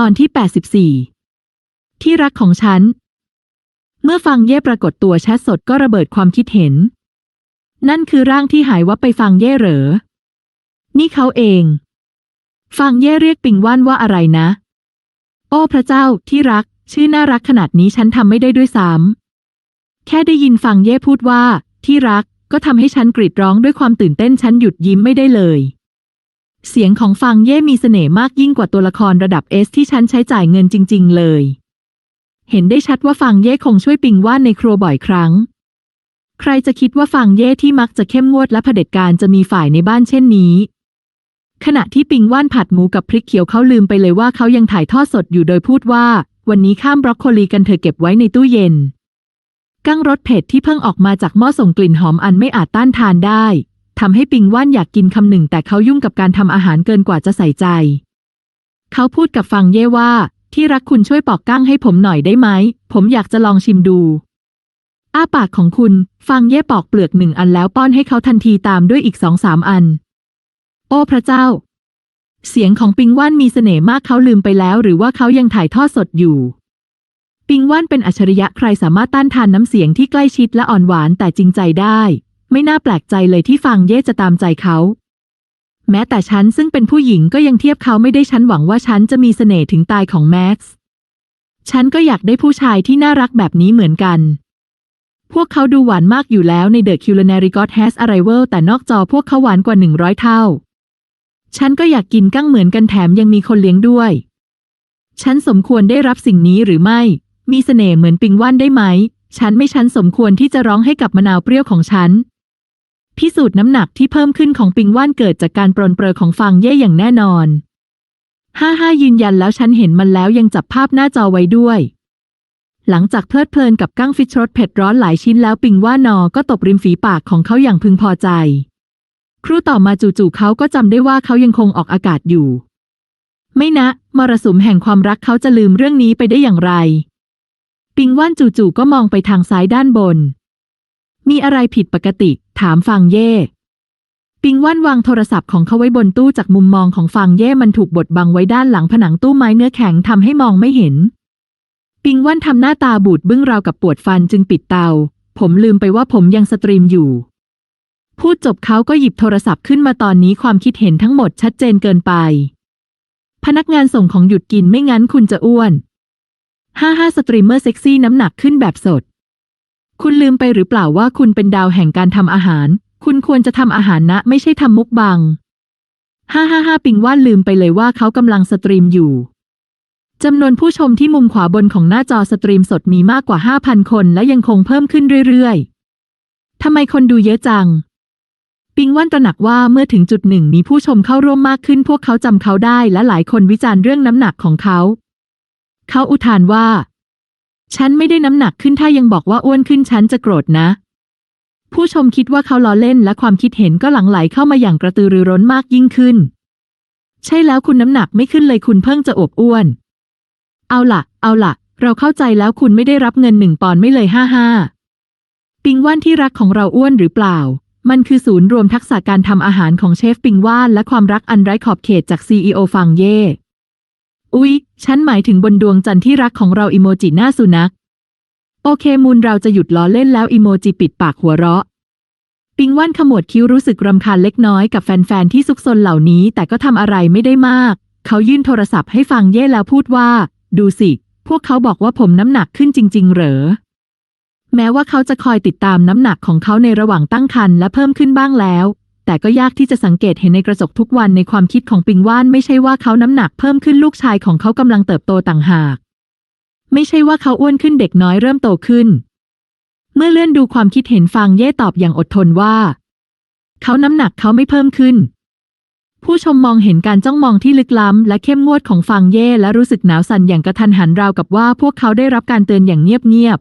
ตอนที่ 84 ที่รักของฉัน เมื่อฟังเย่ปรากฏตัวแชทสดก็ระเบิดความคิดเห็น นั่นคือร่างที่หายวับไปฟังเย่เหรอ นี่เขาเอง ฟังเย่เรียกปิงว่านว่าอะไรนะ โอ้พระเจ้าที่รัก ชื่อน่ารักขนาดนี้ฉันทำไม่ได้ด้วยซ้ำแค่ได้ยินฟังเย่พูดว่า ที่รักก็ทำให้ฉันกรีดร้องด้วยความตื่นเต้นฉันหยุดยิ้มไม่ได้เลย เสียงของฟังเย่มีเสน่ห์มากยิ่งกว่าตัวละครระดับเอสที่ฉันใช้จ่ายเงินจริง ๆ เลย เห็นได้ชัดว่าฟังเย่คงช่วยปิงว่านในครัวบ่อยครั้ง ใครจะคิดว่าฟังเย่ที่มักจะเข้มงวดและเผด็จการจะมีฝ่ายในบ้านเช่นนี้ ขณะที่ปิงว่านผัดหมูกับพริกเขียวเขาลืมไปเลยว่าเขายังถ่ายทอดสดอยู่โดยพูดว่า วันนี้ข้ามบรอกโคลีกันเธอเก็บไว้ในตู้เย็นกั้งรสเผ็ดที่เพิ่งออกมาจากหม้อส่งกลิ่นหอมอันไม่อาจต้านทานได้ ทำให้ปิงว่านอยากกินคำหนึ่ง แต่เขายุ่งกับการทำอาหารเกินกว่าจะใส่ใจ เขาพูดกับฟังเย่ว่า ที่รักคุณช่วยปอกกั้งให้ผมหน่อยได้ไหม ผมอยากจะลองชิมดู อ้าปากของคุณ ฟังเย่ปอกเปลือกหนึ่งอันแล้วป้อนให้เขาทันทีตามด้วยอีกสองสามอัน โอ้พระเจ้า เสียงของปิงว่านมีเสน่ห์มากเขาลืมไปแล้ว หรือว่าเขายังถ่ายทอดสดอยู่ปิงว่านเป็นอัจฉริยะใครสามารถต้านทานน้ำเสียงที่ใกล้ชิดและอ่อนหวานแต่จริงใจได้ ไม่น่าแปลกใจเลยที่ฟังเย่จะตามใจเขา แม้แต่ฉันซึ่งเป็นผู้หญิงก็ยังเทียบเขาไม่ได้ฉันหวังว่าฉันจะมีเสน่ห์ถึงตายของแม็กซ์ ฉันก็อยากได้ผู้ชายที่น่ารักแบบนี้เหมือนกัน พวกเขาดูหวานมากอยู่แล้วใน The Culinary God Has Arrival แต่นอกจอพวกเขาหวานกว่า100เท่า ฉันก็อยากกินกั้งเหมือนกันแถมยังมีคนเลี้ยงด้วย ฉันสมควรได้รับสิ่งนี้หรือไม่ มีเสน่ห์เหมือนปิงว่านได้ไหม ฉันไม่ฉันสมควรที่จะร้องให้กับมะนาวเปรี้ยวของฉัน พิสูจน์น้ำหนักที่เพิ่มขึ้นของปิงว่านเกิดจากการปรนเปรอของฟังเย่อย่างแน่นอนห้าห้ายืนยันแล้วฉันเห็นมันแล้วยังจับภาพหน้าจอไว้ด้วย หลังจากเพลิดเพลินกับกั้งฟิชรสเผ็ดร้อนหลายชิ้นแล้วปิงว่านอก็ตบริมฝีปากของเขาอย่างพึงพอใจ ครู่ต่อมาจู่ๆเขาก็จำได้ว่าเขายังคงออกอากาศอยู่ ไม่นะ มรสุมแห่งความรักเขาจะลืมเรื่องนี้ไปได้อย่างไร ปิงว่านจู่ๆก็มองไปทางซ้ายด้านบน มีอะไรผิดปกติ ถามฟังเย่ ปิงว่านวางโทรศัพท์ของเขาไว้บนตู้จากมุมมองของฟังเย่มันถูกบดบังไว้ด้านหลังผนังตู้ไม้เนื้อแข็งทำให้มองไม่เห็น ปิงว่านทำหน้าตาบูดบึ้งราวกับปวดฟันจึงปิดเตา ผมลืมไปว่าผมยังสตรีมอยู่ พูดจบเขาก็หยิบโทรศัพท์ขึ้นมาตอนนี้ความคิดเห็นทั้งหมดชัดเจนเกินไป พนักงานส่งของหยุดกินไม่งั้นคุณจะอ้วนห้าห้าสตรีมเมอร์เซ็กซี่น้ำหนักขึ้นแบบสด คุณลืมไปหรือเปล่าว่าคุณเป็นดาวแห่งการทำอาหาร คุณควรจะทำอาหารนะ ไม่ใช่ทำมุกบังห้าห้าห้าปิงว่านลืมไปเลยว่าเขากำลังสตรีมอยู่ จำนวนผู้ชมที่มุมขวาบนของหน้าจอสตรีมสดมีมากกว่า 5,000 คนและยังคงเพิ่มขึ้นเรื่อยๆ ทำไมคนดูเยอะจัง ปิงว่านตระหนักว่าเมื่อถึงจุดหนึ่งมีผู้ชมเข้าร่วมมากขึ้น พวกเขาจำเขาได้และหลายคนวิจารณ์เรื่องน้ำหนักของเขา เขาอุทานว่า ฉันไม่ได้น้ำหนักขึ้นถ้ายังบอกว่าอ้วนขึ้นฉันจะโกรธนะ ผู้ชมคิดว่าเขาล้อเล่นและความคิดเห็นก็หลั่งไหลเข้ามาอย่างกระตือรือร้นมากยิ่งขึ้น ใช่แล้วคุณน้ำหนักไม่ขึ้นเลยคุณเพิ่งจะอบอ้วน เอาล่ะเอาล่ะเราเข้าใจแล้วคุณไม่ได้รับเงินหนึ่งปอนด์ไม่เลยห้าห้าปิงว่านที่รักของเราอ้วนหรือเปล่า มันคือศูนย์รวมทักษะการทำอาหารของเชฟปิงว่านและความรักอันไร้ขอบเขตจากซีอฟังเย่ อุ๊ย ฉันหมายถึงบนดวงจันทร์ที่รักของเราอิโมจิหน้าสุนัข โอเคมูลเราจะหยุดล้อเล่นแล้วอิโมจิปิดปากหัวเราะ ปิงว่านขมวดคิ้วรู้สึกรำคาญเล็กน้อยกับแฟนๆที่ซุกซนเหล่านี้แต่ก็ทำอะไรไม่ได้มาก เขายื่นโทรศัพท์ให้ฟังเย่แล้วพูดว่า ดูสิ พวกเขาบอกว่าผมน้ำหนักขึ้นจริง ๆ เหรอ แม้ว่าเขาจะคอยติดตามน้ำหนักของเขาในระหว่างตั้งครรภ์และเพิ่มขึ้นบ้างแล้ว แต่ก็ยากที่จะสังเกตเห็นในกระจกทุกวันในความคิดของปิงว่านไม่ใช่ว่าเขาน้ำหนักเพิ่มขึ้นลูกชายของเขากำลังเติบโตต่างหาก ไม่ใช่ว่าเขาอ้วนขึ้นเด็กน้อยเริ่มโตขึ้น เมื่อเลื่อนดูความคิดเห็นฟังเย่ตอบอย่างอดทนว่า เขาน้ำหนักเขาไม่เพิ่มขึ้น ผู้ชมมองเห็นการจ้องมองที่ลึกล้ำและเข้มงวดของฟังเย่และรู้สึกหนาวสั่นอย่างกระทันหันราวกับว่าพวกเขาได้รับการเตือนอย่างเงียบ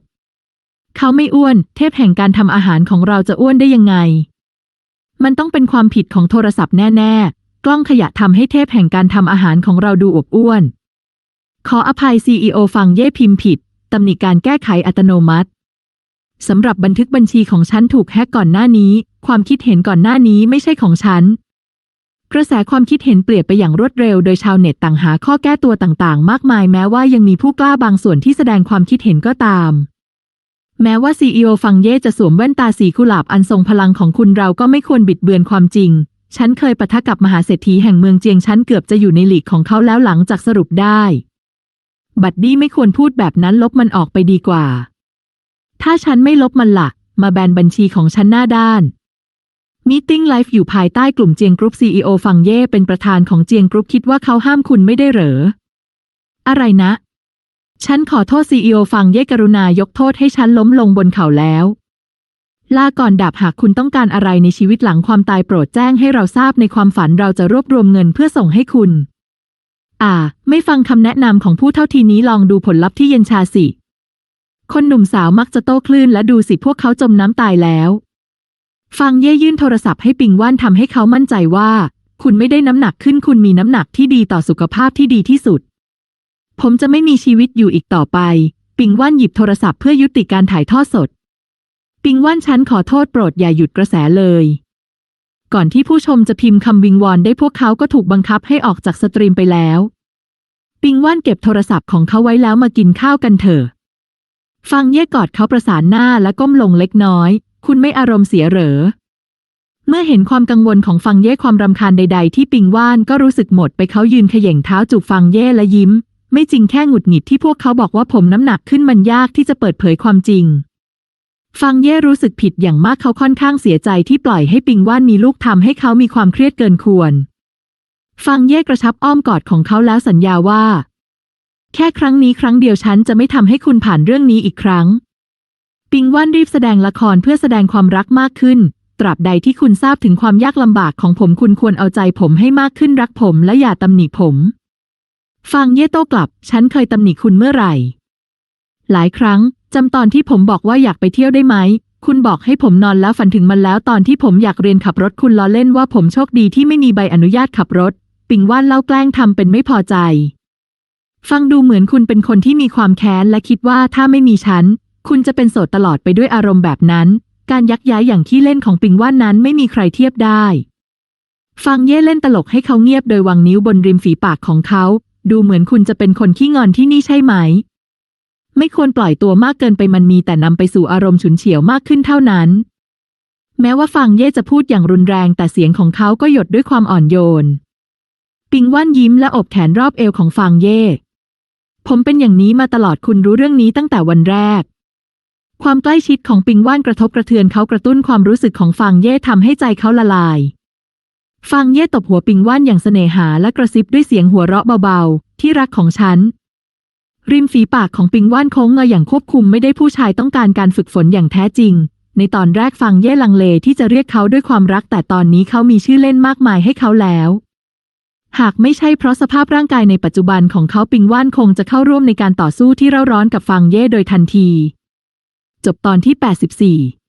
ๆเขาไม่อ้วน เทพแห่งการทำอาหารของเราจะอ้วนได้ยังไง มันต้องเป็นความผิดของโทรศัพท์แน่ ๆ กล้องขยะทำให้เทพแห่งการทำอาหารของเราดูอวบอ้วน ขออภัย CEO ฟังเย่พิมพ์ผิดตำหนิการแก้ไขอัตโนมัติสำหรับบันทึกบัญชีของฉันถูกแฮกก่อนหน้านี้ ความคิดเห็นก่อนหน้านี้ไม่ใช่ของฉัน กระแสความคิดเห็นเปลี่ยนไปอย่างรวดเร็ว โดยชาวเน็ตต่างหาข้อแก้ตัวต่างๆ มากมายแม้ว่ายังมีผู้กล้าบางส่วนที่แสดงความคิดเห็นก็ตาม แม้ว่าซีอีโอฟังเย่จะสวมแว่นตาสีกุหลาบอันทรงพลังของคุณเราก็ไม่ควรบิดเบือนความจริง ฉันเคยปะทะกับมหาเศรษฐีแห่งเมืองเจียงฉันเกือบจะอยู่ในหลีกของเขาแล้วหลังจากสรุปได้ บัดดี้ไม่ควรพูดแบบนั้นลบมันออกไปดีกว่า ถ้าฉันไม่ลบมันละ่ะ มาแบนบัญชีของฉันหน้าด้านมีติ้งไลฟ์อยู่ภายใต้กลุ่มเจียงกรุ๊ปซีอฟังเย่เป็นประธานของเจียงกรุ๊ปคิดว่าเขาห้ามคุณไม่ได้เหรอ อะไรนะ ฉันขอโทษซีอีโอฟังเย่กรุณายกโทษให้ฉันล้มลงบนเขาแล้ว ลาก่อนดับหากคุณต้องการอะไรในชีวิตหลังความตายโปรดแจ้งให้เราทราบในความฝันเราจะรวบรวมเงินเพื่อส่งให้คุณ อ่า ไม่ฟังคำแนะนำของผู้เท่าทีนี้ลองดูผลลัพธ์ที่เย็นชาสิ คนหนุ่มสาวมักจะโต้คลื่นและดูสิพวกเขาจมน้ำตายแล้ว ฟังเย่ยื่นโทรศัพท์ให้ปิงว่านทำให้เขามั่นใจว่า คุณไม่ได้น้ำหนักขึ้นคุณมีน้ำหนักที่ดีต่อสุขภาพที่ดีที่สุด ผมจะไม่มีชีวิตอยู่อีกต่อไป ปิงว่านหยิบโทรศัพท์เพื่อยุติการถ่ายทอดสด ปิงว่านฉันขอโทษโปรดอย่าหยุดกระแสเลย ก่อนที่ผู้ชมจะพิมพ์คำวิงวอนได้พวกเขาก็ถูกบังคับให้ออกจากสตรีมไปแล้ว ปิงว่านเก็บโทรศัพท์ของเขาไว้แล้วมากินข้าวกันเถอะ ฟังเย่กอดเขาประสานหน้าและก้มลงเล็กน้อย คุณไม่อารมณ์เสียเหรอ เมื่อเห็นความกังวลของฟังเย่ความรำคาญใด ๆ ที่ปิงว่านก็รู้สึกหมดไปเขายืนเขย่งเท้าจูบฟังเย่และยิ้ม ไม่จริงแค่หงุดหงิดที่พวกเขาบอกว่าผมน้ำหนักขึ้นมันยากที่จะเปิดเผยความจริง ฟังเย่รู้สึกผิดอย่างมากเขาค่อนข้างเสียใจที่ปล่อยให้ปิงว่านมีลูกทำให้เขามีความเครียดเกินควร ฟังเย่กระชับอ้อมกอดของเขาแล้วสัญญาว่า แค่ครั้งนี้ครั้งเดียวฉันจะไม่ทำให้คุณผ่านเรื่องนี้อีกครั้ง ปิงว่านรีบแสดงละครเพื่อแสดงความรักมากขึ้นตราบใดที่คุณทราบถึงความยากลำบากของผมคุณควรเอาใจผมให้มากขึ้นรักผมและอย่าตำหนิผม ฟังเย่โต้กลับ ฉันเคยตำหนิคุณเมื่อไหร่ หลายครั้งจำตอนที่ผมบอกว่าอยากไปเที่ยวได้ไหม คุณบอกให้ผมนอนแล้วฝันถึงมันแล้วตอนที่ผมอยากเรียนขับรถคุณล้อเล่นว่าผมโชคดีที่ไม่มีใบอนุญาตขับรถ ปิงว่านเล่าแกล้งทำเป็นไม่พอใจ ฟังดูเหมือนคุณเป็นคนที่มีความแค้นและคิดว่าถ้าไม่มีฉัน คุณจะเป็นโสดตลอดไปด้วยอารมณ์แบบนั้น การยักย้ายอย่างที่เล่นของปิงว่านนั้นไม่มีใครเทียบได้ ฟังเย่เล่นตลกให้เขาเงียบโดยวางนิ้วบนริมฝีปากของเขา ดูเหมือนคุณจะเป็นคนขี้งอนที่นี่ใช่ไหม ไม่ควรปล่อยตัวมากเกินไปมันมีแต่นำไปสู่อารมณ์ฉุนเฉียวมากขึ้นเท่านั้น แม้ว่าฟังเย่จะพูดอย่างรุนแรงแต่เสียงของเขาก็หยดด้วยความอ่อนโยน ปิงว่านยิ้มและอบแขนรอบเอวของฟางเย่ ผมเป็นอย่างนี้มาตลอดคุณรู้เรื่องนี้ตั้งแต่วันแรก ความใกล้ชิดของปิงว่านกระทบกระเทือนเขากระตุ้นความรู้สึกของฟางเย่ทำให้ใจเขาละลาย ฟางเย่ตบหัวปิงว่านอย่างเสน่หาและกระซิบด้วยเสียงหัวเราะเบาๆ ที่รักของฉัน ริมฝีปากของปิงว่านโค้งเงยอย่างควบคุมไม่ได้ผู้ชายต้องการการฝึกฝนอย่างแท้จริง ในตอนแรกฟังเย่ลังเลที่จะเรียกเขาด้วยความรักแต่ตอนนี้เขามีชื่อเล่นมากมายให้เขาแล้ว หากไม่ใช่เพราะสภาพร่างกายในปัจจุบันของเขาปิงว่านคงจะเข้าร่วมในการต่อสู้ที่เร่าร้อนกับฟังเย่โดยทันที จบตอนที่ 84